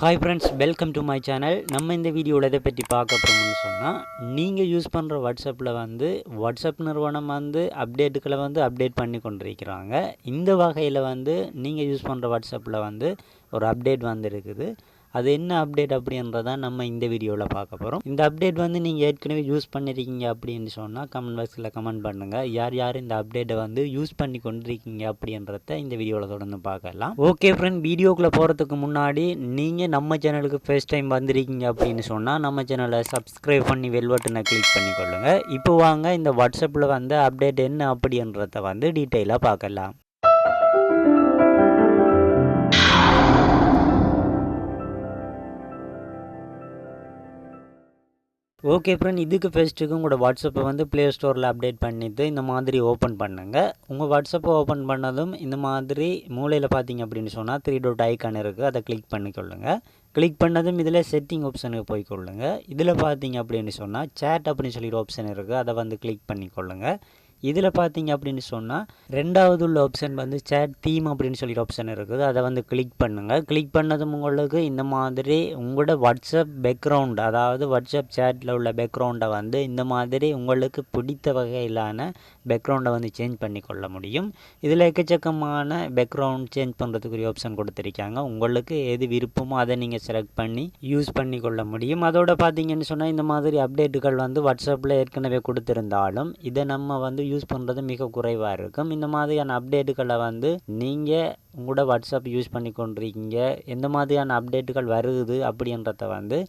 Hi friends welcome to my channel நம்ம இந்த வீடியோவில் எதை பற்றி பார்க்க போகிறோம்னு சொன்னால் நீங்கள் யூஸ் பண்ணுற வாட்ஸ்அப்பில் வந்து வாட்ஸ்அப் நிறுவனம் வந்து அப்டேட்டுகளை வந்து அப்டேட் பண்ணி கொண்டிருக்கிறாங்க. இந்த வகையில் வந்து நீங்கள் யூஸ் பண்ணுற வாட்ஸ்அப்பில் வந்து ஒரு அப்டேட் வந்திருக்குது. அது என்ன அப்டேட் அப்படின்றத நம்ம இந்த வீடியோவில் பார்க்க போகிறோம் இந்த அப்டேட் வந்து நீங்கள் ஏற்கனவே யூஸ் பண்ணியிருக்கீங்க அப்படின்னு சொன்னால் கமெண்ட் பாக்ஸில் கமெண்ட் பண்ணுங்கள் யார் யார் இந்த அப்டேட்டை வந்து யூஸ் பண்ணி கொண்டிருக்கீங்க அப்படின்றத இந்த வீடியோவில் தொடர்ந்து பார்க்கலாம். ஓகே ஃப்ரெண்ட் வீடியோக்குள்ளே போகிறதுக்கு முன்னாடி நீங்கள் நம்ம சேனலுக்கு ஃபர்ஸ்ட் டைம் வந்திருக்கீங்க அப்படின்னு சொன்னால் நம்ம சேனலை சப்ஸ்கிரைப் பண்ணி வெல்வட்டனை கிளிக் பண்ணிக்கொள்ளுங்கள் இப்போ வாங்க இந்த வாட்ஸ்அப்பில் வந்து அப்டேட் என்ன அப்படின்றத வந்து டீட்டெயிலாக பார்க்கலாம். ஓகே ஃப்ரெண்ட் இதுக்கு ஃபஸ்ட்டுக்கு உங்களோட வாட்ஸ்அப்பை வந்து ப்ளே ஸ்டோரில் அப்டேட் பண்ணிவிட்டு இந்த மாதிரி ஓப்பன் பண்ணுங்கள் உங்கள் வாட்ஸ்அப்பை ஓப்பன் பண்ணதும் இந்த மாதிரி மூலையில் பார்த்தீங்க அப்படின்னு சொன்னால் த்ரீ டோட் ஐக்கான் இருக்குது அதை கிளிக் பண்ணிக்கொள்ளுங்க கிளிக் பண்ணதும் இதில் செட்டிங் ஆப்ஷனுக்கு போய்க்கொள்ளுங்க இதில் பார்த்தீங்க அப்படின்னு சொன்னால் சேட் அப்படின்னு சொல்லி ஆப்ஷன் இருக்குது அதை வந்து கிளிக் பண்ணிக்கொள்ளுங்கள் இதில் பார்த்தீங்க அப்படின்னு சொன்னால் ரெண்டாவது உள்ள ஆப்ஷன் வந்து சேட் தீம் அப்படின்னு சொல்லி ஆப்ஷன் இருக்குது. அதை வந்து கிளிக் பண்ணுங்கள் கிளிக் பண்ணதும் உங்களுக்கு இந்த மாதிரி உங்களோட வாட்ஸ்அப் பேக்ரவுண்ட் அதாவது வாட்ஸ்அப் சேட்டில் உள்ள பேக்ரவுண்டை வந்து இந்த மாதிரி உங்களுக்கு பிடித்த வகையிலான பேக்ரவுண்டை வந்து சேஞ்ச் பண்ணி கொள்ள முடியும். இதில் எக்கச்சக்கமான பேக்ரவுண்ட் சேஞ்ச் பண்ணுறதுக்குரிய ஆப்ஷன் கொடுத்துருக்காங்க. உங்களுக்கு எது விருப்பமோ அதை நீங்கள் செலக்ட் பண்ணி யூஸ் பண்ணி கொள்ள முடியும். அதோட பார்த்தீங்கன்னு சொன்னால் இந்த மாதிரி அப்டேட்டுகள் வந்து வாட்ஸ்அப்பில் ஏற்கனவே கொடுத்துருந்தாலும் இதை நம்ம வந்து யூஸ் யூஸ் பண்ணுறது மிக குறைவாக இருக்கும். இந்த மாதிரியான அப்டேட்டுகளை வந்து நீங்கள் உங்களோட வாட்ஸ்அப் யூஸ் பண்ணி கொண்டிருக்கீங்க. எந்த மாதிரியான அப்டேட்டுகள் வருது அப்படின்றத வந்து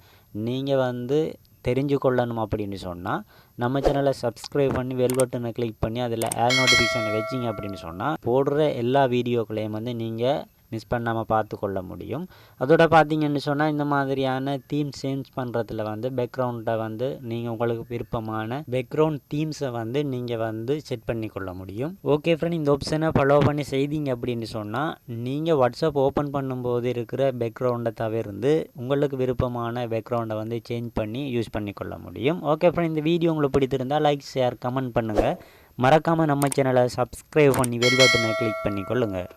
நீங்கள் வந்து தெரிஞ்சு கொள்ளணும் அப்படின்னு சொன்னால் நம்ம சேனலை சப்ஸ்கிரைப் பண்ணி வெல் பட்டனை கிளிக் பண்ணி அதில் ஆல் நோட்டிஃபிகேஷனை வச்சிங்க அப்படின்னு சொன்னால் போடுற எல்லா வீடியோக்களையும் வந்து நீங்கள் மிஸ் பண்ணாமல் பார்த்து கொள்ள முடியும். அதோட பார்த்தீங்கன்னு சொன்னால் இந்த மாதிரியான தீம் சேஞ்ச் பண்ணுறதுல வந்து பேக்ரவுண்டை வந்து நீங்கள் உங்களுக்கு விருப்பமான பேக்ரவுண்ட் தீம்ஸை வந்து நீங்கள் வந்து செட் பண்ணி கொள்ள முடியும். ஓகே ஃப்ரெண்ட் இந்த ஆப்ஷனை ஃபாலோ பண்ணி செய்தீங்க அப்படின்னு சொன்னால் நீங்கள் வாட்ஸ்அப் ஓப்பன் பண்ணும்போது இருக்கிற பேக்ரவுண்டை தவிர்த்து உங்களுக்கு விருப்பமான பேக்ரவுண்டை வந்து சேஞ்ச் பண்ணி யூஸ் பண்ணி கொள்ள முடியும். ஓகே ஃப்ரெண்ட் இந்த வீடியோ உங்களுக்கு பிடித்திருந்தால் லைக் ஷேர் கமெண்ட் பண்ணுங்கள் மறக்காமல் நம்ம சேனலை சப்ஸ்கிரைப் பண்ணி வெல் பட்டனை கிளிக் பண்ணி கொள்ளுங்கள்